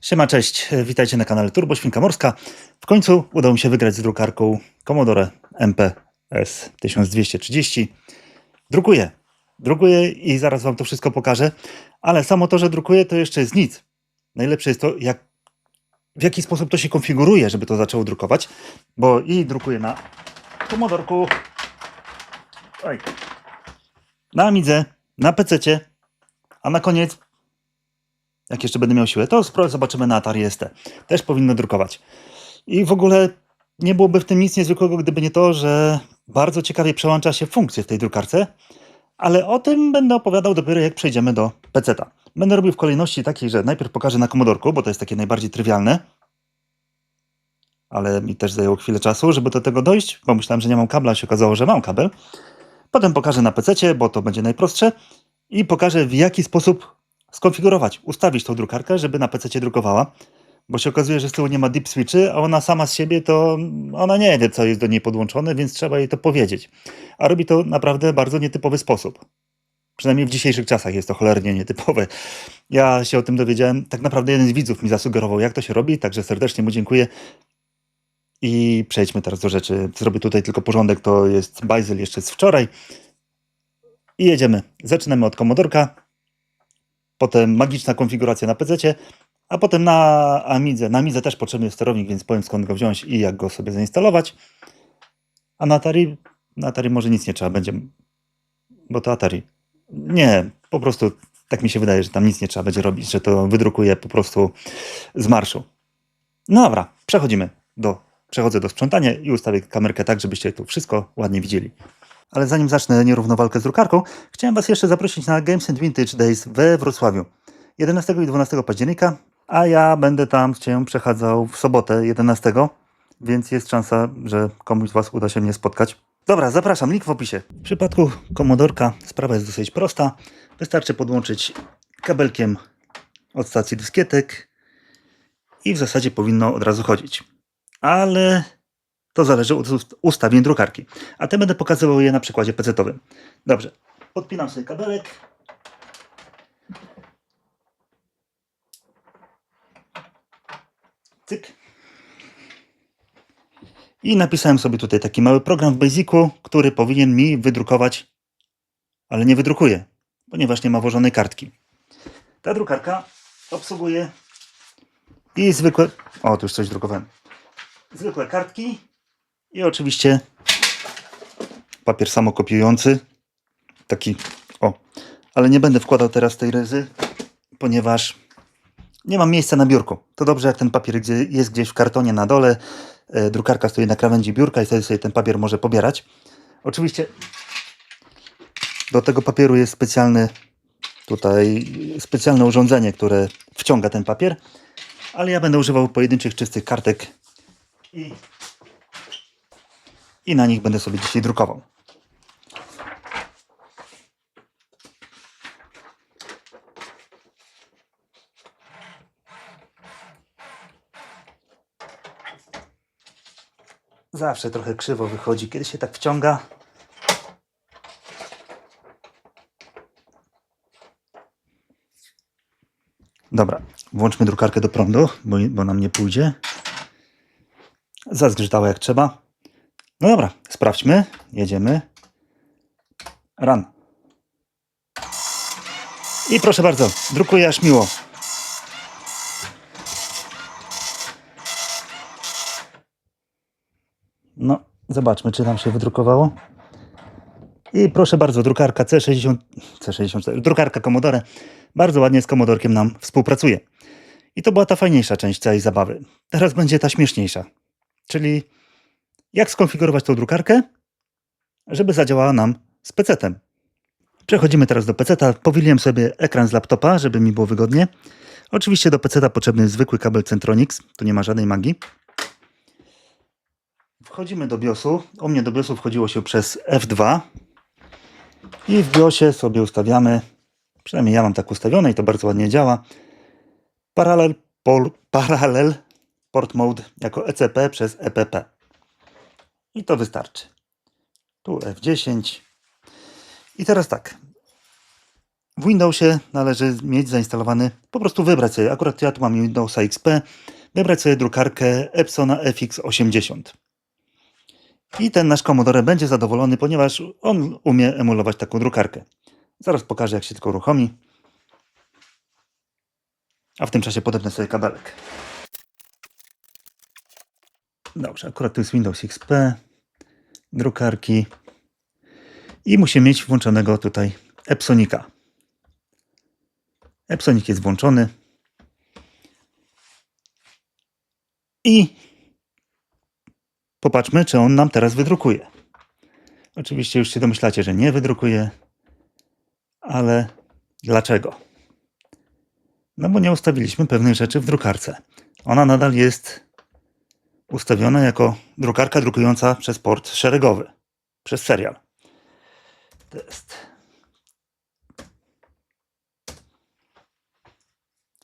Siema, cześć, witajcie na kanale Turbo Świnka Morska. W końcu udało mi się wygrać z drukarką Commodore MPS 1230. Drukuję, drukuję i zaraz wam to wszystko pokażę, ale samo to, że drukuję to jeszcze jest nic. Najlepsze jest to, jak, w jaki sposób to się konfiguruje, żeby to zaczęło drukować, bo i drukuję na Commodorku, na Amidze, na PC, a na koniec jak jeszcze będę miał siłę, to zobaczymy na Atari ST. Też powinno drukować. I w ogóle nie byłoby w tym nic niezwykłego, gdyby nie to, że bardzo ciekawie przełącza się funkcje w tej drukarce, ale o tym będę opowiadał dopiero jak przejdziemy do PC-ta. Będę robił w kolejności takiej, że najpierw pokażę na komodorku, bo to jest takie najbardziej trywialne, ale mi też zajęło chwilę czasu, żeby do tego dojść, bo myślałem, że nie mam kabla, a się okazało, że mam kabel. Potem pokażę na PC, bo to będzie najprostsze i pokażę w jaki sposób skonfigurować, ustawić tą drukarkę, żeby na PC drukowała, bo się okazuje, że z tyłu nie ma deep switchy, a ona sama z siebie to ona nie wie, co jest do niej podłączone, więc trzeba jej to powiedzieć. A robi to naprawdę bardzo nietypowy sposób. Przynajmniej w dzisiejszych czasach jest to cholernie nietypowe. Ja się o tym dowiedziałem, tak naprawdę jeden z widzów mi zasugerował, jak to się robi, także serdecznie mu dziękuję. I przejdźmy teraz do rzeczy. Zrobię tutaj tylko porządek, to jest bajzel jeszcze z wczoraj. I jedziemy. Zaczynamy od komodorka, potem magiczna konfiguracja na PC, a potem na Amidze. Na Amidze też potrzebny jest sterownik, więc powiem skąd go wziąć i jak go sobie zainstalować. A na Atari, na Atari może nic nie trzeba będzie, bo to Atari. Nie, po prostu tak mi się wydaje, że tam nic nie trzeba będzie robić, że to wydrukuje po prostu z marszu. No dobra, przechodzimy do, przechodzę do sprzątania i ustawię kamerkę tak, żebyście tu wszystko ładnie widzieli. Ale zanim zacznę nierówną walkę z drukarką, chciałem Was jeszcze zaprosić na Games and Vintage Days we Wrocławiu 11 i 12 października, a ja będę tam się przechadzał w sobotę 11, więc jest szansa, że komuś z Was uda się mnie spotkać. Dobra, zapraszam, link w opisie. W przypadku komodorka sprawa jest dosyć prosta. Wystarczy podłączyć kabelkiem od stacji dyskietek i w zasadzie powinno od razu chodzić. Ale to zależy od ust- ustawień drukarki. A te będę pokazywał je na przykładzie PC-owym. Dobrze. Podpinam sobie kabelek. Cyk. I napisałem sobie tutaj taki mały program w Basicu, który powinien mi wydrukować, ale nie wydrukuje, ponieważ nie ma włożonej kartki. Ta drukarka obsługuje i zwykłe... O, tu już coś drukowałem. Zwykłe kartki i oczywiście papier samokopiujący. Taki, o, ale nie będę wkładał teraz tej ryzy, ponieważ nie mam miejsca na biurku. To dobrze, jak ten papier jest gdzieś w kartonie na dole, e, drukarka stoi na krawędzi biurka i wtedy sobie ten papier może pobierać. Oczywiście do tego papieru jest specjalny tutaj specjalne urządzenie, które wciąga ten papier, ale ja będę używał pojedynczych czystych kartek i i na nich będę sobie dzisiaj drukował. Zawsze trochę krzywo wychodzi, kiedy się tak wciąga. Dobra, włączmy drukarkę do prądu, bo, bo nam nie pójdzie. Zazgrzytała jak trzeba. No dobra, sprawdźmy. Jedziemy. Run. I proszę bardzo, drukuję aż miło. No, zobaczmy, czy nam się wydrukowało. I proszę bardzo, drukarka C60, C64, drukarka Commodore bardzo ładnie z Commodorkiem nam współpracuje. I to była ta fajniejsza część całej zabawy. Teraz będzie ta śmieszniejsza. Czyli jak skonfigurować tą drukarkę, żeby zadziałała nam z PC-tem. Przechodzimy teraz do PC-ta. Powiliłem sobie ekran z laptopa, żeby mi było wygodnie. Oczywiście do PC-ta potrzebny jest zwykły kabel Centronix, tu nie ma żadnej magii. Wchodzimy do BIOSu. U mnie do BIOSu wchodziło się przez F2. I w BIOSie sobie ustawiamy, przynajmniej ja mam tak ustawione i to bardzo ładnie działa, paralel, pol, paralel port mode jako ECP przez EPP. I to wystarczy. Tu F10. I teraz tak. w Windowsie należy mieć zainstalowany, po prostu wybrać sobie, akurat ja tu mam Windowsa XP, wybrać sobie drukarkę Epsona FX80. I ten nasz Commodore będzie zadowolony, ponieważ on umie emulować taką drukarkę. Zaraz pokażę, jak się tylko uruchomi. A w tym czasie podepnę sobie kabelek. Dobrze, akurat tu jest Windows XP, drukarki i musi mieć włączonego tutaj Epsonika. Epsonik jest włączony i popatrzmy, czy on nam teraz wydrukuje. Oczywiście już się domyślacie, że nie wydrukuje, ale dlaczego? No bo nie ustawiliśmy pewnych rzeczy w drukarce. Ona nadal jest ustawiona jako drukarka drukująca przez port szeregowy, przez serial. Test.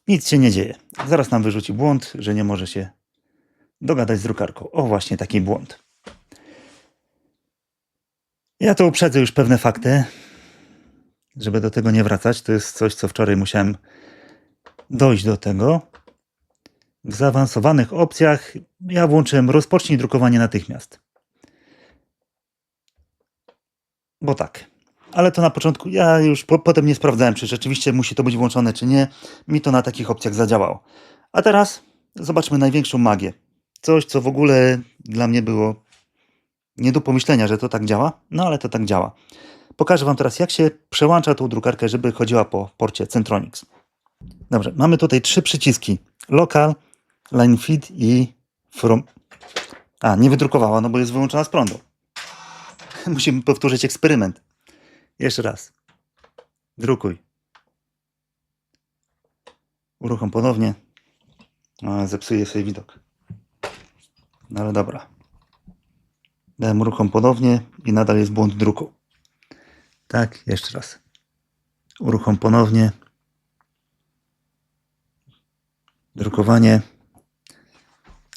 Nic się nie dzieje. Zaraz nam wyrzuci błąd, że nie może się dogadać z drukarką. O, właśnie taki błąd. Ja to uprzedzę już pewne fakty, żeby do tego nie wracać. To jest coś, co wczoraj musiałem dojść do tego. W zaawansowanych opcjach ja włączyłem rozpocznij drukowanie natychmiast. Bo tak. Ale to na początku, ja już po, potem nie sprawdzałem, czy rzeczywiście musi to być włączone, czy nie. Mi to na takich opcjach zadziałało. A teraz zobaczmy największą magię. Coś, co w ogóle dla mnie było nie do pomyślenia, że to tak działa, no ale to tak działa. Pokażę Wam teraz, jak się przełącza tą drukarkę, żeby chodziła po porcie Centronics. Dobrze, mamy tutaj trzy przyciski. Local, Line Feed i From... A, nie wydrukowała, no bo jest wyłączona z prądu. Musimy powtórzyć eksperyment. Jeszcze raz. Drukuj. Uruchom ponownie. A, zepsuje sobie widok. No ale dobra. Dałem uruchom ponownie i nadal jest błąd druku. Tak, jeszcze raz. Uruchom ponownie. Drukowanie.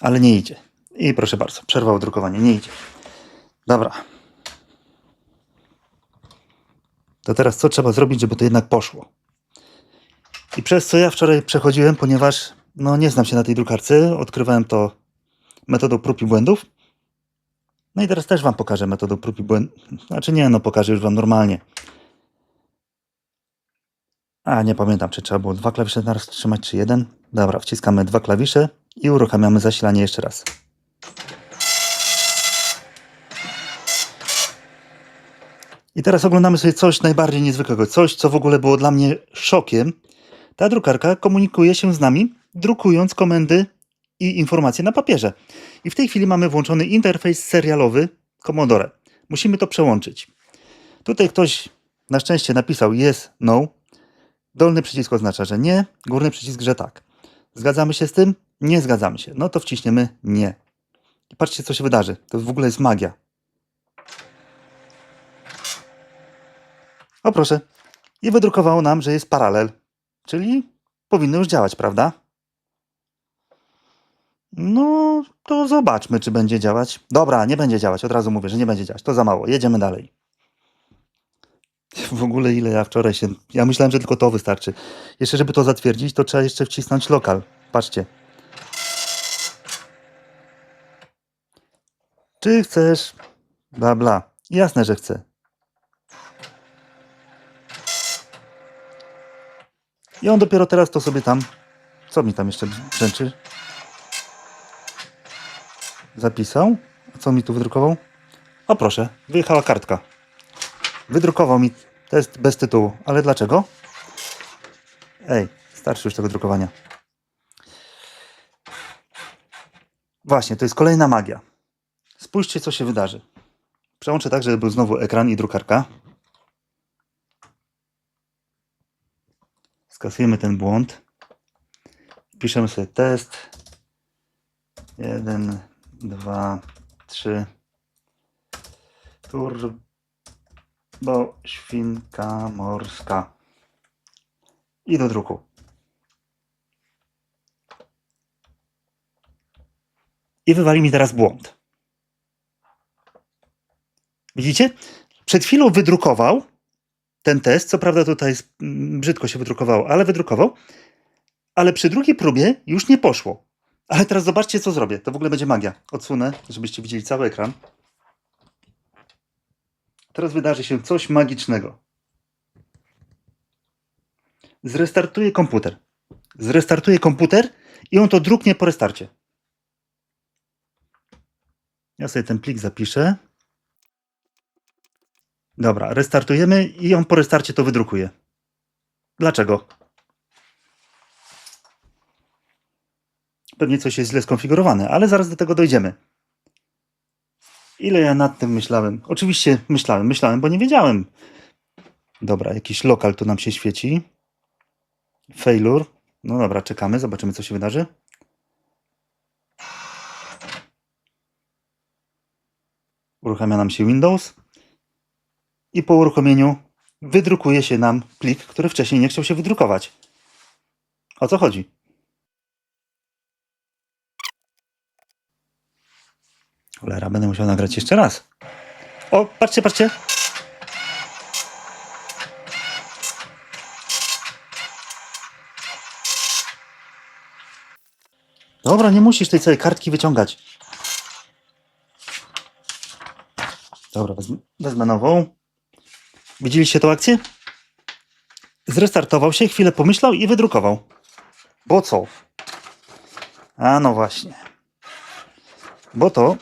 Ale nie idzie. I proszę bardzo, przerwało drukowanie. Nie idzie. Dobra. To teraz co trzeba zrobić, żeby to jednak poszło? I przez co ja wczoraj przechodziłem, ponieważ no nie znam się na tej drukarce, odkrywałem to metodą prób i błędów. No i teraz też Wam pokażę metodą prób i błędów. Znaczy nie, no pokażę już Wam normalnie. A, nie pamiętam, czy trzeba było dwa klawisze naraz trzymać, czy jeden. Dobra, wciskamy dwa klawisze i uruchamiamy zasilanie jeszcze raz. I teraz oglądamy sobie coś najbardziej niezwykłego, coś, co w ogóle było dla mnie szokiem. Ta drukarka komunikuje się z nami, drukując komendy i informacje na papierze. I w tej chwili mamy włączony interfejs serialowy Commodore. Musimy to przełączyć. Tutaj ktoś na szczęście napisał yes, no. Dolny przycisk oznacza, że nie, górny przycisk, że tak. Zgadzamy się z tym? Nie zgadzamy się. No to wciśniemy nie. I patrzcie, co się wydarzy. To w ogóle jest magia. O proszę. I wydrukowało nam, że jest paralel. Czyli powinno już działać, prawda? No, to zobaczmy, czy będzie działać. Dobra, nie będzie działać. Od razu mówię, że nie będzie działać. To za mało. Jedziemy dalej. W ogóle ile ja wczoraj się... Ja myślałem, że tylko to wystarczy. Jeszcze, żeby to zatwierdzić, to trzeba jeszcze wcisnąć lokal. Patrzcie. Czy chcesz... Bla, bla. Jasne, że chcę. I on dopiero teraz to sobie tam... Co mi tam jeszcze brzęczy? Zapisał. A co mi tu wydrukował? O proszę, wyjechała kartka. Wydrukował mi test bez tytułu. Ale dlaczego? Ej, starszy już tego drukowania. Właśnie, to jest kolejna magia. Spójrzcie, co się wydarzy. Przełączę tak, żeby był znowu ekran i drukarka. Skasujemy ten błąd. Piszemy sobie test. Jeden, dwa, trzy. Turbo świnka morska. I do druku. I wywali mi teraz błąd. Widzicie? Przed chwilą wydrukował ten test. Co prawda tutaj brzydko się wydrukowało, ale wydrukował. Ale przy drugiej próbie już nie poszło. Ale teraz zobaczcie, co zrobię. To w ogóle będzie magia. Odsunę, żebyście widzieli cały ekran. Teraz wydarzy się coś magicznego. Zrestartuję komputer. Zrestartuję komputer i on to druknie po restarcie. Ja sobie ten plik zapiszę. Dobra, restartujemy i on po restarcie to wydrukuje. Dlaczego? Pewnie coś jest źle skonfigurowane, ale zaraz do tego dojdziemy. Ile ja nad tym myślałem? Oczywiście myślałem, myślałem, bo nie wiedziałem. Dobra, jakiś lokal tu nam się świeci. Failure. No dobra, czekamy, zobaczymy co się wydarzy. Uruchamia nam się Windows. I po uruchomieniu wydrukuje się nam plik, który wcześniej nie chciał się wydrukować. O co chodzi? Cholera, będę musiał nagrać jeszcze raz. O, patrzcie, patrzcie. Dobra, nie musisz tej całej kartki wyciągać. Dobra, wezmę, wezmę nową. Widzieliście tą akcję? Zrestartował się, chwilę pomyślał i wydrukował. Bo co? A no właśnie. Bo to.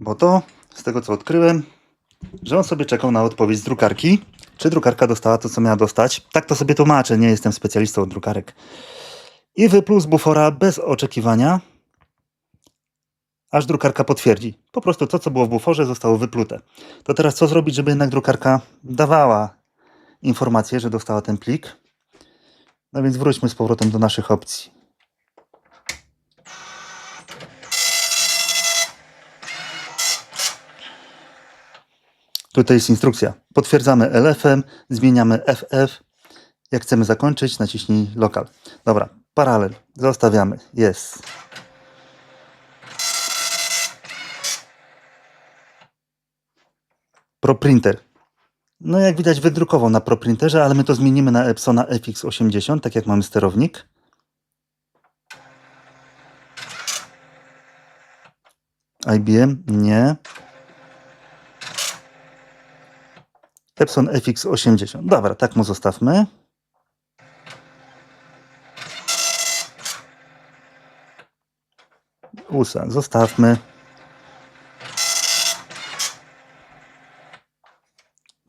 Bo to, z tego co odkryłem, że on sobie czekał na odpowiedź z drukarki. Czy drukarka dostała to, co miała dostać? Tak to sobie tłumaczę, nie jestem specjalistą od drukarek. I wypluł z bufora bez oczekiwania, aż drukarka potwierdzi. Po prostu to, co było w buforze, zostało wyplute. To teraz co zrobić, żeby jednak drukarka dawała informację, że dostała ten plik? No więc wróćmy z powrotem do naszych opcji. Tutaj jest instrukcja. Potwierdzamy LF-em, zmieniamy FF. Jak chcemy zakończyć, naciśnij lokal. Dobra, paralel. Zostawiamy. Jest. ProPrinter. No jak widać wydrukował na ProPrinterze, ale my to zmienimy na Epsona FX80, tak jak mamy sterownik. IBM? Nie. Epson FX80. Dobra, tak mu zostawmy. USA, zostawmy.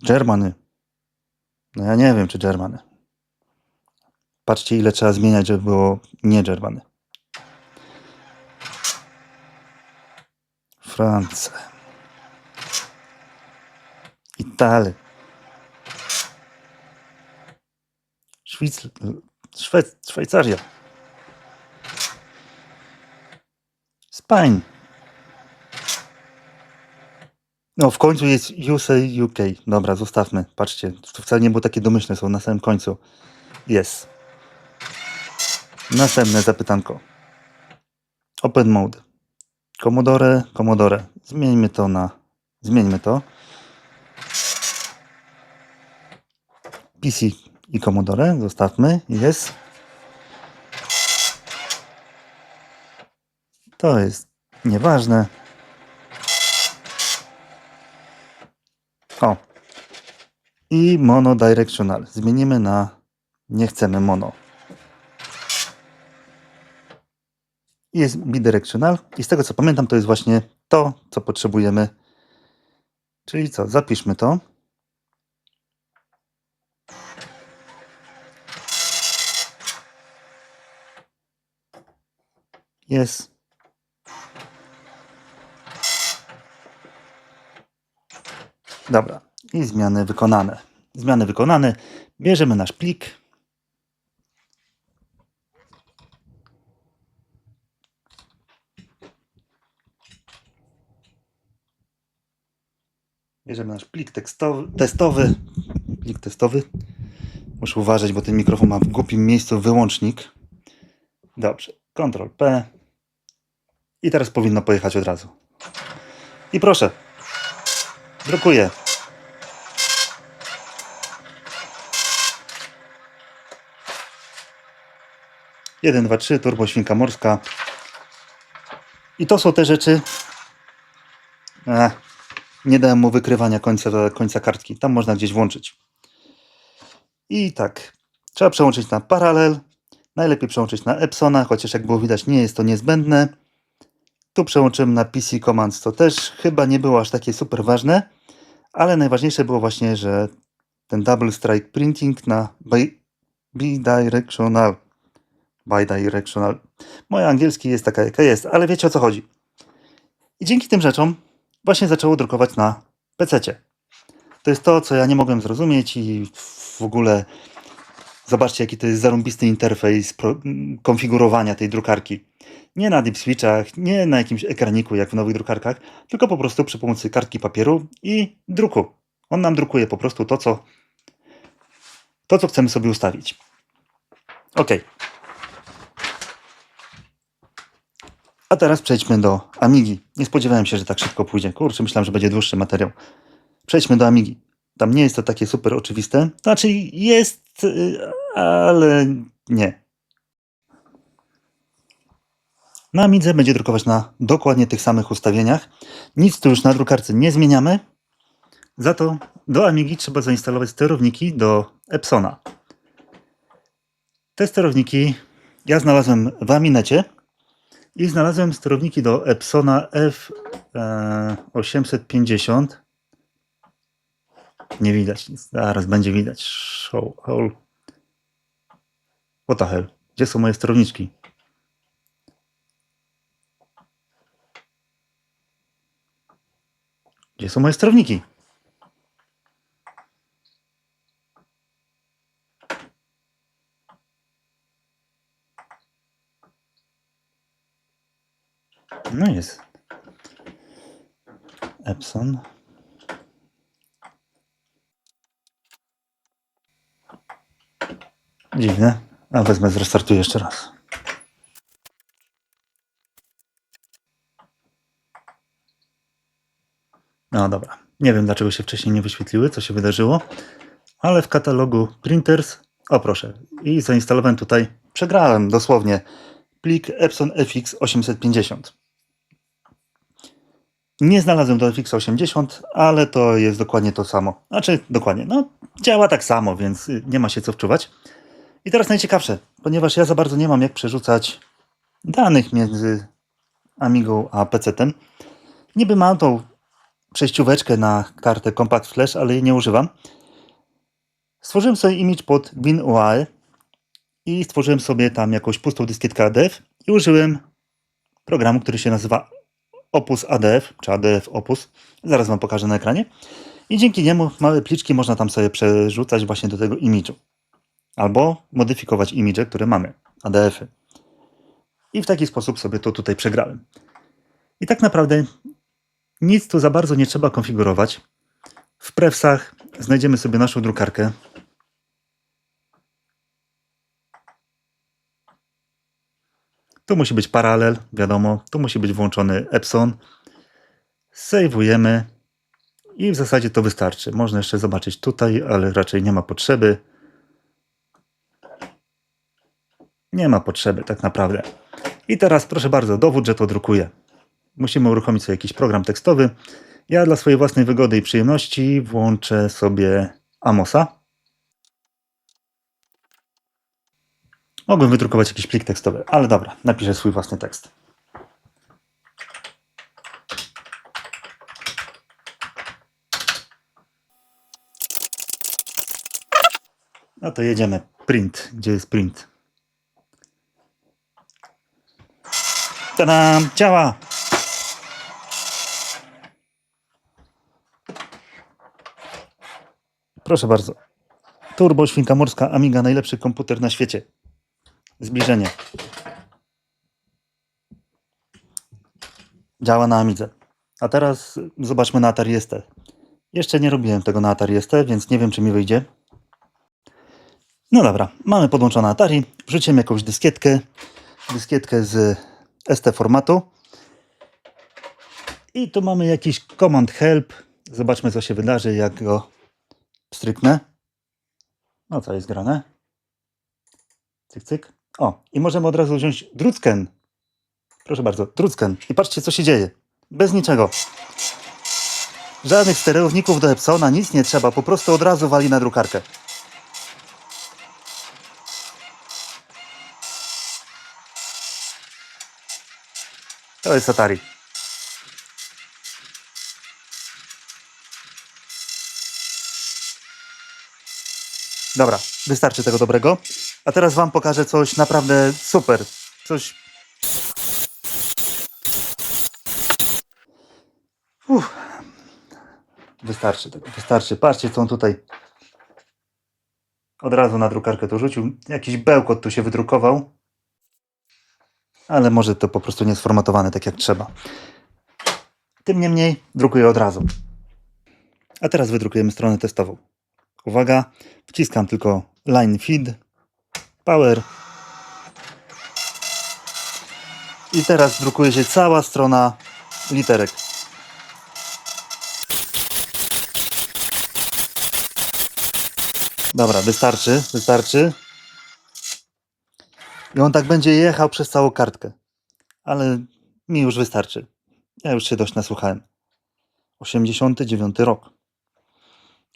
Germany. No ja nie wiem, czy Germany. Patrzcie, ile trzeba zmieniać, żeby było nie Germany. Francja. Italia. Szwic... Szwe... Szwajcaria. Spain. No, w końcu jest USA UK. Dobra, zostawmy. Patrzcie, to wcale nie było takie domyślne, są na samym końcu. Jest. Następne zapytanko. Open mode. Commodore, Commodore. Zmieńmy to na... Zmieńmy to. PC i Commodore. Zostawmy. Jest. To jest nieważne. O. I monodirectional. Zmienimy na nie chcemy mono. Jest bidirectional. I z tego co pamiętam, to jest właśnie to, co potrzebujemy. Czyli co? Zapiszmy to. Jest. Dobra. I zmiany wykonane. Zmiany wykonane. Bierzemy nasz plik. Bierzemy nasz plik tekstowy, testowy. Plik testowy. Muszę uważać, bo ten mikrofon ma w głupim miejscu wyłącznik. Dobrze. Ctrl P. I teraz powinno pojechać od razu. I proszę. Drukuję. Jeden, dwa, trzy, turbo świnka morska. I to są te rzeczy. Ech, nie dałem mu wykrywania końca, końca kartki. Tam można gdzieś włączyć. I tak. Trzeba przełączyć na paralel. Najlepiej przełączyć na Epsona, chociaż jak było widać, nie jest to niezbędne. Tu przełączyłem na PC Commands, to też chyba nie było aż takie super ważne, ale najważniejsze było właśnie, że ten Double Strike Printing na bi- bidirectional. Bidirectional. Moja angielski jest taka, jaka jest, ale wiecie o co chodzi. I dzięki tym rzeczom właśnie zaczęło drukować na PC. To jest to, co ja nie mogłem zrozumieć i w ogóle zobaczcie, jaki to jest zarąbisty interfejs konfigurowania tej drukarki. Nie na deep switchach, nie na jakimś ekraniku jak w nowych drukarkach, tylko po prostu przy pomocy kartki papieru i druku. On nam drukuje po prostu to, co, to, co chcemy sobie ustawić. Ok. A teraz przejdźmy do Amigi. Nie spodziewałem się, że tak szybko pójdzie. Kurczę, myślałem, że będzie dłuższy materiał. Przejdźmy do Amigi. Tam nie jest to takie super oczywiste. Znaczy jest, y, ale nie. Na Amidze będzie drukować na dokładnie tych samych ustawieniach. Nic tu już na drukarce nie zmieniamy. Za to do Amigi trzeba zainstalować sterowniki do Epsona. Te sterowniki ja znalazłem w Aminecie i znalazłem sterowniki do Epsona F850. Nie widać nic. Zaraz będzie widać. Show all. What the hell? Gdzie są moje sterowniczki? Gdzie są moje sterowniki? No jest. Epson. Dziwne. A wezmę, zrestartuję jeszcze raz. No dobra. Nie wiem, dlaczego się wcześniej nie wyświetliły, co się wydarzyło, ale w katalogu printers, o proszę, i zainstalowałem tutaj, przegrałem dosłownie, plik Epson FX 850. Nie znalazłem do FX80, ale to jest dokładnie to samo. Znaczy, dokładnie, no działa tak samo, więc y, nie ma się co wczuwać. I teraz najciekawsze, ponieważ ja za bardzo nie mam jak przerzucać danych między Amigą a PC-tem. Niby mam tą przejścióweczkę na kartę Compact Flash, ale jej nie używam. Stworzyłem sobie image pod WinUAE i stworzyłem sobie tam jakąś pustą dyskietkę ADF i użyłem programu, który się nazywa Opus ADF, czy ADF Opus. Zaraz Wam pokażę na ekranie. I dzięki niemu małe pliczki można tam sobie przerzucać właśnie do tego image'u. Albo modyfikować image, które mamy, ADF-y. I w taki sposób sobie to tutaj przegrałem. I tak naprawdę nic tu za bardzo nie trzeba konfigurować. W prefsach znajdziemy sobie naszą drukarkę. Tu musi być paralel, wiadomo. Tu musi być włączony Epson. Sejwujemy i w zasadzie to wystarczy. Można jeszcze zobaczyć tutaj, ale raczej nie ma potrzeby. Nie ma potrzeby tak naprawdę. I teraz proszę bardzo, dowód, że to drukuję. Musimy uruchomić sobie jakiś program tekstowy. Ja dla swojej własnej wygody i przyjemności włączę sobie Amosa. Mogłem wydrukować jakiś plik tekstowy, ale dobra, napiszę swój własny tekst. No to jedziemy. Print. Gdzie jest print? Tadam! Działa! Proszę bardzo. Turbo Świnka Morska Amiga, najlepszy komputer na świecie. Zbliżenie. Działa na Amidze. A teraz zobaczmy na Atari ST. Jeszcze nie robiłem tego na Atari ST, więc nie wiem, czy mi wyjdzie. No dobra, mamy podłączone Atari. Wrzucimy jakąś dyskietkę. Dyskietkę z ST formatu. I tu mamy jakiś command help Zobaczmy, co się wydarzy, jak go stryknę. No, co jest grane? Cyk, cyk. O, i możemy od razu wziąć drucken. Proszę bardzo, drucken. I patrzcie, co się dzieje. Bez niczego. Żadnych stereowników do Epsona, nic nie trzeba. Po prostu od razu wali na drukarkę. To jest Atari. Dobra, wystarczy tego dobrego. A teraz Wam pokażę coś naprawdę super. Coś. Uff. Wystarczy tego, wystarczy. Patrzcie, co on tutaj od razu na drukarkę to rzucił. Jakiś bełkot tu się wydrukował. Ale może to po prostu nie sformatowane tak jak trzeba. Tym niemniej drukuję od razu. A teraz wydrukujemy stronę testową. Uwaga, wciskam tylko line feed, power. I teraz drukuje się cała strona literek. Dobra, wystarczy, wystarczy. I on tak będzie jechał przez całą kartkę. Ale mi już wystarczy. Ja już się dość nasłuchałem. 89 rok.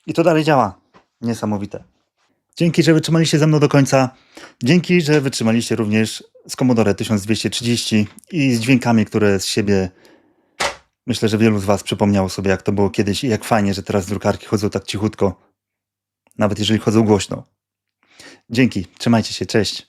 I to dalej działa. Niesamowite. Dzięki, że wytrzymaliście ze mną do końca. Dzięki, że wytrzymaliście również z Commodore 1230 i z dźwiękami, które z siebie myślę, że wielu z Was przypomniało sobie, jak to było kiedyś i jak fajnie, że teraz drukarki chodzą tak cichutko, nawet jeżeli chodzą głośno. Dzięki, trzymajcie się, cześć.